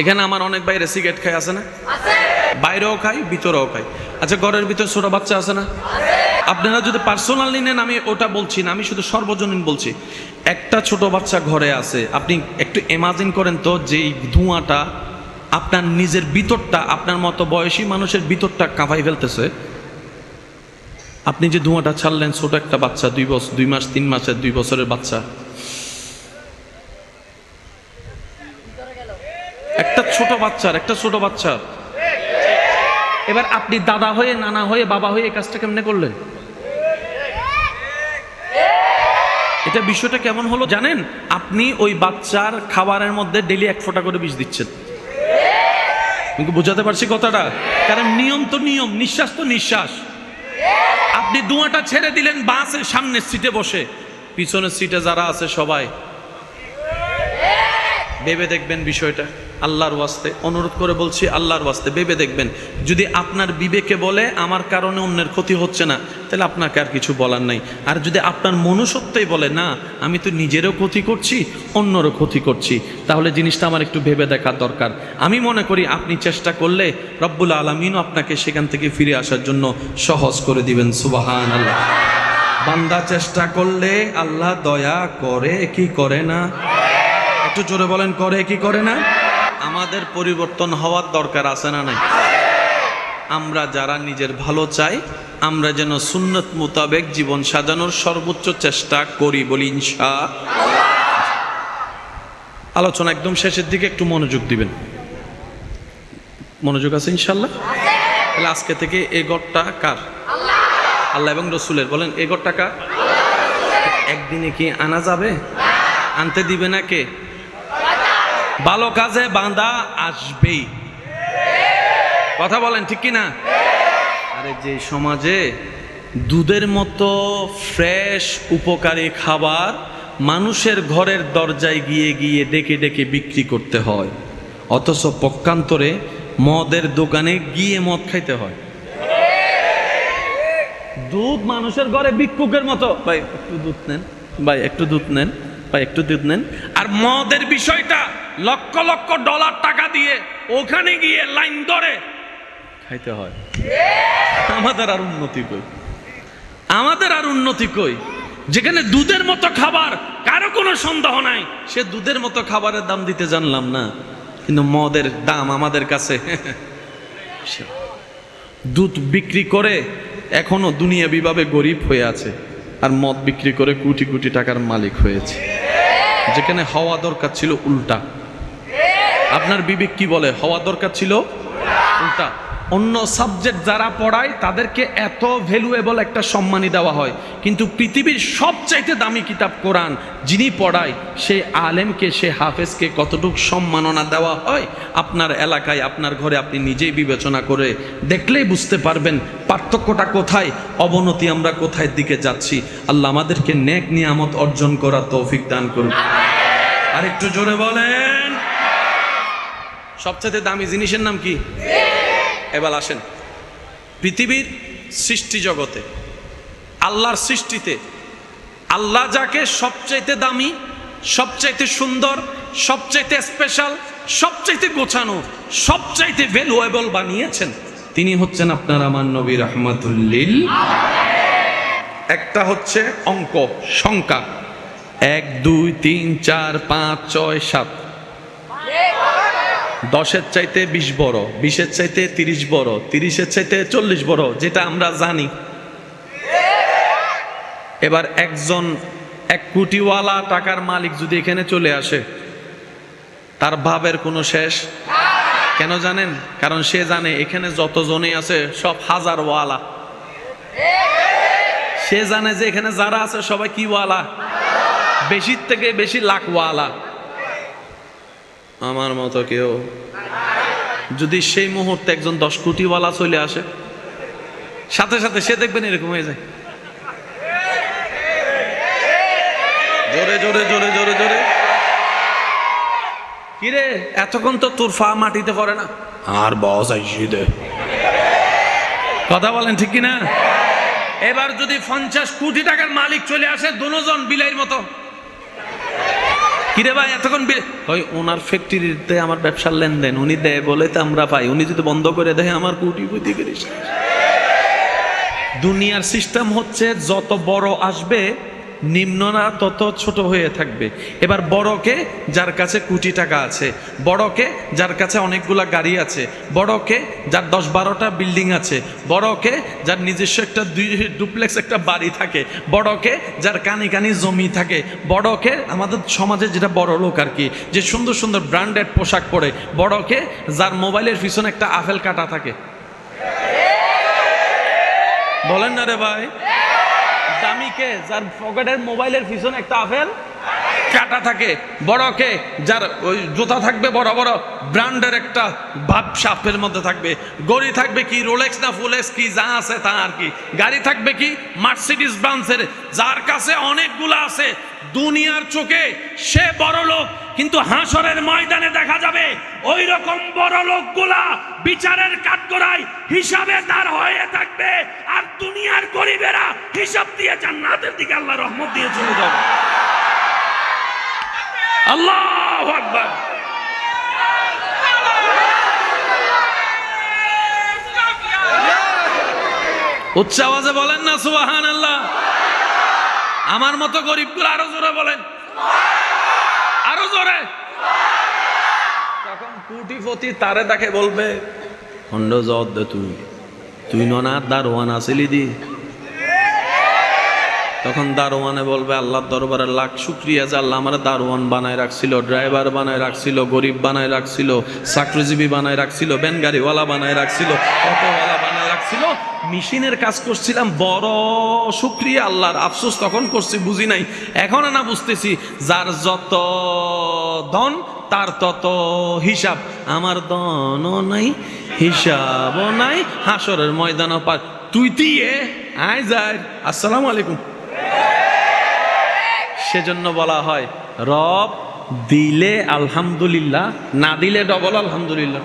এখানে আমার অনেক বাইরে সিগারেট খাই আছে না? বাইরেও খাই ভিতরেও খাই আচ্ছা ঘরের ভিতরে ছোট বাচ্চা আছে না? আপনারা যদি পার্সোনালি নেন, আমি ওটা বলছি না, আমি শুধু সর্বজনীন বলছি। একটা ছোট বাচ্চা ঘরে আছে, আপনি একটু ইমাজিন করেন তো, যে ধোঁয়াটা আপনার নিজের ভিতরটা, আপনার মতো বয়সী মানুষের ভিতরটা কাঁপাই ফেলতেছে। আপনি যে ধোঁয়াটা ছাড়লেন, ছোট একটা বাচ্চা, দুই বছর দুই মাস, তিন মাসের দুই বছরের বাচ্চা একটা ছোট বাচ্চার, একটা ছোট বাচ্চার। এবার আপনি দাদা হয়ে, নানা হয়ে, বাবা হয়ে এই কাজটা কেমনে করলেন? এটা বিষয়টা কেমন হলো জানেন? আপনি ওই বাচ্চার খাবারের মধ্যে ডেলি এক ফোঁটা করে বিষ দিচ্ছেন। বোঝাতে পারছি কথাটা? কারণ নিয়ম তো নিয়ম, নিঃশ্বাস তো নিঃশ্বাস। আপনি ধোঁয়াটা ছেড়ে দিলেন বাসের সামনের সিটে বসে। পিছনের সিটে যারা আছে সবাই। ভেবে দেখবেন বিষয়টা। আল্লাহর ওয়াস্তে। অনুরোধ করে বলছি, আল্লাহর ওয়াস্তে। ভেবে দেখবেন, যদি আপনার বিবেকে বলে, আমার কারণে অন্যের ক্ষতি হচ্ছে না, তাহলে আপনাকে আর কিছু বলার নাই। আর যদি আপনার মনুষ্যত্বই বলে, না, আমি তো নিজেরও ক্ষতি করছি, অন্যরও ক্ষতি করছি, তাহলে জিনিসটা আমার একটু ভেবে দেখার দরকার। আমি মনে করি, আপনি চেষ্টা করলে রব্বুল আলমিনও আপনাকে সেখান থেকে ফিরে আসার জন্য সহজ করে দিবেন। সুবাহান আল্লাহ বান্দা চেষ্টা করলে আল্লাহ দয়া করে কি করে না? একটু জোরে বলেন, করে কি করে না? আমাদের পরিবর্তন হওয়ার দরকার আছে না নাই? আমরা যারা নিজের ভালো চাই, আমরা যেন সুন্নত মোতাবেক জীবন সাজানোর সর্বোচ্চ চেষ্টা করি বলি ইনশা আলোচনা একদম শেষের দিকে, একটু মনোযোগ দিবেন। মনোযোগ আছে ইনশাল্লাহ তাহলে আজকে থেকে এই গড়টা কার? আল্লাহ এবং রসুলের। বলেন এই গড়টা কার? একদিনে কি আনা যাবে? আনতে দিবে না কে? ভালো কাজে বাঁধা আসবেই। কথা বলেন, ঠিক কি না আরে যে সমাজে দুধের মতো ফ্রেশ, উপকারী খাবার মানুষের ঘরের দরজায় গিয়ে গিয়ে ডেকে ডেকে বিক্রি করতে হয়, অথচ পক্ষান্তরে মদের দোকানে গিয়ে মদ খাইতে হয়। দুধ মানুষের ঘরে ভিক্ষুকের মতো। ভাই, একটু দুধ নেন। ভাই, একটু দুধ নেন। ভাই, একটু দুধ নেন। আর মদের বিষয়টা লক্ষ লক্ষ ডলার টাকা দিয়ে ওখানে গিয়ে লাইন ধরে খাইতে হয়। আমাদের আর উন্নতি কই? আমাদের আর উন্নতি কই? যেখানে দুধের মতো খাবার কারও কোনো সন্দেহ নাই। সে দুধের মতো খাবারের দাম দিতে জানলাম না, কিন্তু মদের দাম আমাদের কাছে। দুধ বিক্রি করে এখনও দুনিয়া বিভাবে গরিব হয়ে আছে, আর মদ বিক্রি করে কোটি কোটি টাকার মালিক হয়েছে। যেখানে হওয়া দরকার ছিল উল্টা। আপনার বিবেক কি বলে? হওয়া দরকার ছিল? উল্টা। অন্য সাবজেক্ট যারা পড়ায়, তাদেরকে এত ভ্যালুয়েবল একটা সম্মানই দেওয়া হয়। কিন্তু পৃথিবীর সবচাইতে দামি কিতাব কোরআন যিনি পড়ায় সে আলেমকে সে হাফেজকে কতটুকু সম্মাননা দেওয়া হয়? আপনার এলাকায়, আপনার ঘরে আপনি নিজেই বিবেচনা করে দেখলেই বুঝতে পারবেন পার্থক্যটা কোথায়, অবনতি আমরা কোথায় দিকে যাচ্ছি। আল্লাহ আমাদেরকে নেক নিয়ামত অর্জন করার তৌফিক দান করুন। আর একটু জোরে বলেন। সবচেয়ে দামি জিনিসের নাম কি? এবার আসেন। পৃথিবীর সৃষ্টি জগতে আল্লাহর সৃষ্টিতে আল্লাহ যাকে সবচাইতে দামি সবচাইতে সুন্দর সবচাইতে স্পেশাল সবচাইতে গোছানো সবচাইতে ভ্যালুয়েবল বানিয়েছেন তিনি হচ্ছেন আপনার আমার নবী রহমাতুল্লিল একটা হচ্ছে অঙ্ক সংখ্যা। এক দুই তিন চার পাঁচ ছয় সাত। দশের চাইতে বিশ বড়, বিশের চাইতে তিরিশ বড়, তিরিশের চাইতে চল্লিশ বড়, যেটা আমরা জানি। এবার একজন এক কোটিওয়ালা টাকার মালিক যদি এখানে চলে আসে, তার ভাবের কোনো শেষ? কেন জানেন? কারণ সে জানে এখানে যতজনই আছে সব হাজার ওয়ালা সে জানে যে এখানে যারা আছে সবাই কি ওয়ালা? বেশির থেকে বেশি লাখ ওয়ালা আমার মতো কেউ। যদি সেই মুহূর্তে একজন দশ কোটিওয়ালা চলে আসে সাথে সাথে সে দেখবেন এরকম হয়ে যায়। জোরে জোরে জোরে জোরে জোরে। কিরে এতক্ষণ তো তোর ফা মাটিতে পড়ে না। আর বস আইসি দে। কথা বলেন ঠিক কিনা? এবার যদি পঞ্চাশ কোটি টাকার মালিক চলে আসে দুজন বিলাইয়ের মতো। কিরে ভাই এতক্ষণ ওই ওনার ফ্যাক্টরিতে আমার ব্যবসার লেনদেন উনি দেয় বলে তো আমরা পাই। উনি যদি বন্ধ করে দেয় আমার কুটি পুটি করিস দুনিয়ার সিস্টেম হচ্ছে যত বড় আসবে নিম্নরা তত ছোট হয়ে থাকবে। এবার বড়কে, যার কাছে কোটি টাকা আছে, বড়কে, যার কাছে অনেকগুলা গাড়ি আছে, বড়কে, যার দশ বারোটা বিল্ডিং আছে, বড়কে, যার নিজস্ব একটা দুই, ডুপ্লেক্স একটা বাড়ি থাকে, বড়কে, যার কানি কানি জমি থাকে, বড়কে, আমাদের সমাজে যেটা বড় লোক আর কি, যে সুন্দর সুন্দর ব্র্যান্ডেড পোশাক পরে, বড়কে, যার মোবাইলের পিছনে একটা আফেল কাটা থাকে। বলেন না রে ভাই। দামিকে যার পকেটের মোবাইলের পিছনে একটা আপেল, কাটা থাকে, বড়কে, যার ওই জুতা থাকবে বড় বড়, ব্র্যান্ডের একটা ভাব সাপের মধ্যে থাকবে। গড়ি থাকবে কি রোলেক্স না ফুলেক্স কি যা আছে তা আর কি। গাড়ি থাকবে কি মার্সিডিস ব্রান্সের যার কাছে অনেকগুলো আছে। দুনিয়ার চোখে সে বড় লোক কিন্তু হাসরের ময়দানে দেখা যাবে ওই রকম বড় লোকগুলা বিচারের কাঠগড়ায় হিসাবে তার হয়ে থাকবে। আর দুনিয়ার গরিবেরা হিসাব দিয়ে জান্নাতের দিকে আল্লাহ রহমত দিয়ে চলে যাবে। আল্লাহ আকবার। উচ্চ আওয়াজে বলেন না সুবাহান আল্লাহ আমার মতো গরিবগুলো আরও জোরে বলেন। জোরে তখন কুটিপতি তারে তাকে বলবে খন্ড জদ তুই। তুই ননা দারোয়ান আসিলি দি? তখন দারোয়ানে বলবে, আল্লাহর দরবারে লাখ শুক্রিয়া যে আল্লাহ আমার দারোয়ান বানায় রাখছিল, ড্রাইভার বানায় রাখছিল, গরিব বানায় রাখছিল, চাকরিজীবী বানায় রাখছিল ভ্যান গাড়িওয়ালা বানায় রাখছিল, অটোওয়ালা বানায় রাখছিল। মেশিনের কাজ করছিলাম, বড় শুক্রিয়া আল্লাহর আফসোস তখন করছি, বুঝি নাই। এখন না বুঝতেছি, যার যত ধন তার তত হিসাব। আমার দনও নাই, হিসাবও নাই হাসরের ময়দানও পার। তুই দিয়ে আয় যায় আসসালামু আলাইকুম। সেজন্য বলা হয়, রব দিলে আলহামদুলিল্লাহ, না দিলে ডবল আলহামদুলিল্লাহ।